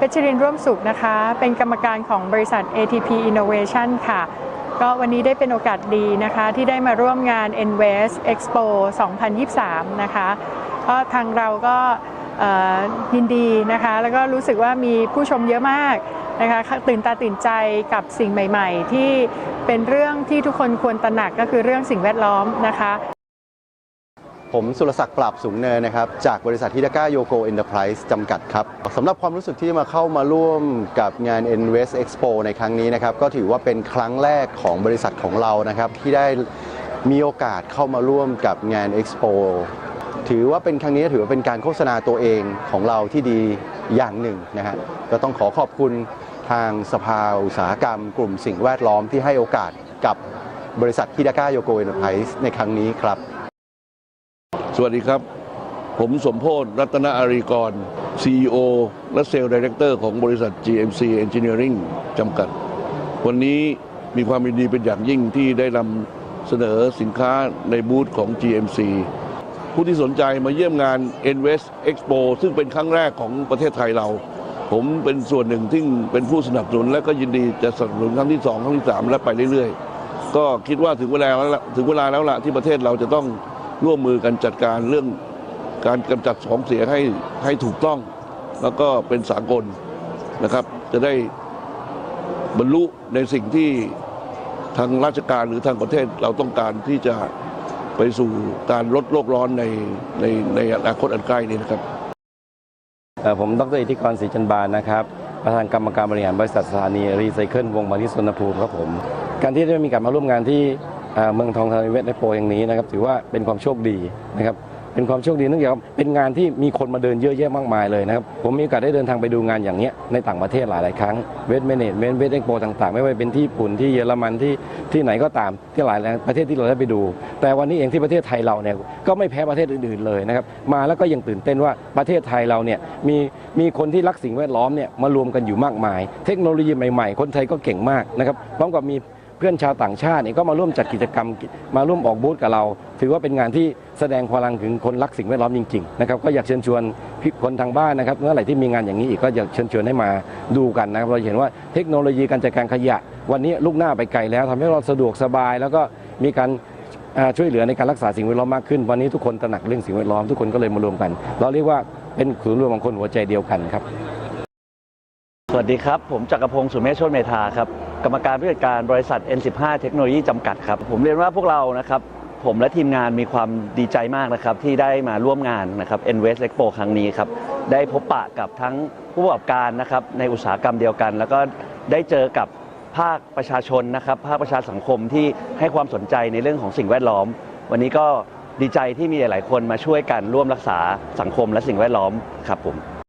เพชรรินร่วมสุขนะคะ เป็นกรรมการของบริษัท ATP Innovation ค่ะ ก็วันนี้ได้เป็นโอกาสดีนะคะ ที่ได้มาร่วมงาน Invest Expo 2023 นะคะก็ทางเราก็ยินดีนะคะ แล้วก็รู้สึกว่ามีผู้ชมเยอะมากนะคะตื่นตาตื่นใจกับสิ่งใหม่ ๆ ที่เป็นเรื่องที่ทุกคนควรตระหนักก็คือเรื่องสิ่งแวดล้อมนะคะ ผมสุรศักดิ์ปราบสูงเนินนะครับ จากบริษัทฮิดาก้าโยโกเอ็นเตอร์ไพรส์จำกัดครับสำหรับความรู้สึกที่มาเข้ามาร่วมกับงาน Invest Expo ในครั้งนี้นะครับ ก็ถือว่าเป็นครั้งแรกของบริษัทของเรานะครับ ที่ได้มีโอกาสเข้ามาร่วมกับงาน Expo ถือว่าเป็นครั้งนี้ถือว่าเป็นการโฆษณาตัวเองของเราที่ดีอย่างหนึ่งนะฮะก็ต้องขอขอบคุณทางสภาอุตสาหกรรม กลุ่มสิ่งแวดล้อมที่ให้โอกาสกับบริษัทฮิดาก้าโยโกเอ็นเตอร์ไพรส์ในครั้งนี้ครับ วัสดีครับ ผมสมโพธรัตนอารีกร CEO และเซลล์ดีเรคเตอร์ของบริษัท GMC Engineering จำกัด วันนี้มีความยินดีเป็นอย่างยิ่งที่ได้นำเสนอสินค้าในบูธของ GMC ผู้ที่สนใจมาเยี่ยมงาน Invest Expo ซึ่งเป็นครั้งแรกของประเทศไทยเรา ผมเป็นส่วนหนึ่งที่เป็นผู้สนับสนุน และก็ยินดีจะสนับสนุนครั้งที่ 2 ครั้งที่ 3 และไปเรื่อยๆ ก็คิดว่าถึงเวลาแล้วละถึงเวลาแล้วล่ะที่ประเทศเราจะต้อง ร่วมมือกันจัดการเรื่องการกำจัดของเสียให้ให้ถูกต้อง แล้วก็เป็นสากลนะครับ จะได้บรรลุในสิ่งที่ทางราชการหรือทางประเทศเราต้องการที่จะไปสู่การลดโลกร้อนในในในอนาคตอันใกล้นี้นะครับผมดรอิทธิกรศรีจันบานนะครับประธานกรรมการบริหารบริษัทสถานีรีไซเคิลวงมานิสวนภูมิครับผม การที่ได้มีการมาร่วมงานที่ เมืองทองธานีเวทในโปรอย่างนี้นะครับถือว่าเป็นความโชคดีนะครับเป็นความโชคดีเนื่องจากเป็นงานที่มีคนมาเดินเยอะแยะมากมายเลยนะครับผมมีโอกาสได้เดินทางไปดูงานอย่างนี้ในต่างประเทศหลายๆครั้งเวทเมเนจเวทเวทเอ็กโปต่างๆ ไม่ว่าเป็นที่ญี่ปุ่นที่เยอรมันที่ที่ไหนก็ตามที่หลายประเทศที่เราได้ไปดู แต่วันนี้เองที่ประเทศไทยเราเนี่ยก็ไม่แพ้ประเทศอื่นๆเลยนะครับมาแล้วก็ยังตื่นเต้นว่าประเทศไทยเราเนี่ยมีมีคนที่รักสิ่งแวดล้อมเนี่ยมารวมกันอยู่มากมาย เทคโนโลยีใหม่ๆ คนไทยก็เก่งมากนะครับพร้อมกับมี เพื่อนชาวต่างชาติเนี่ยก็มาร่วมจัดกิจกรรมมาร่วมออกบูธกับเรา ถือว่าเป็นงานที่แสดงพลังถึงคนรักสิ่งแวดล้อมจริงๆนะครับก็อยากเชิญชวนคนทางบ้านนะครับเมื่อไหร่ที่มีงานอย่างนี้อีกก็อยากเชิญชวนให้มาดูกันนะครับเราเห็นว่าเทคโนโลยีการจัดการขยะ วันนี้ลูกหน้าไปไกลแล้วทำให้เราสะดวกสบาย แล้วก็มีการช่วยเหลือในการรักษาสิ่งแวดล้อมมากขึ้น วันนี้ทุกคนตระหนักเรื่องสิ่งแวดล้อมทุกคนก็เลยมารวมกัน เราเรียกว่าเป็นศูนย์รวมของคนหัวใจเดียวกันครับ สวัสดีครับ ผมจักรพงศ์สุเมฆโชติเมธาครับ กรรมการผู้จัดการบริษัท N15 เทคโนโลยีจำกัดครับ ผมเรียนว่าพวกเรานะครับผมและทีมงานมีความดีใจมากนะครับ ที่ได้มาร่วมงานนะครับ Invest Expo ครั้งนี้ครับ ได้พบปะกับทั้งผู้ประกอบการนะครับในอุตสาหกรรมเดียวกัน แล้วก็ได้เจอกับภาคประชาชนนะครับ ภาคประชาสังคมที่ให้ความสนใจในเรื่องของสิ่งแวดล้อม วันนี้ก็ดีใจที่มีหลาย ๆ คนมาช่วยกันร่วมรักษาสังคมและสิ่งแวดล้อมครับผม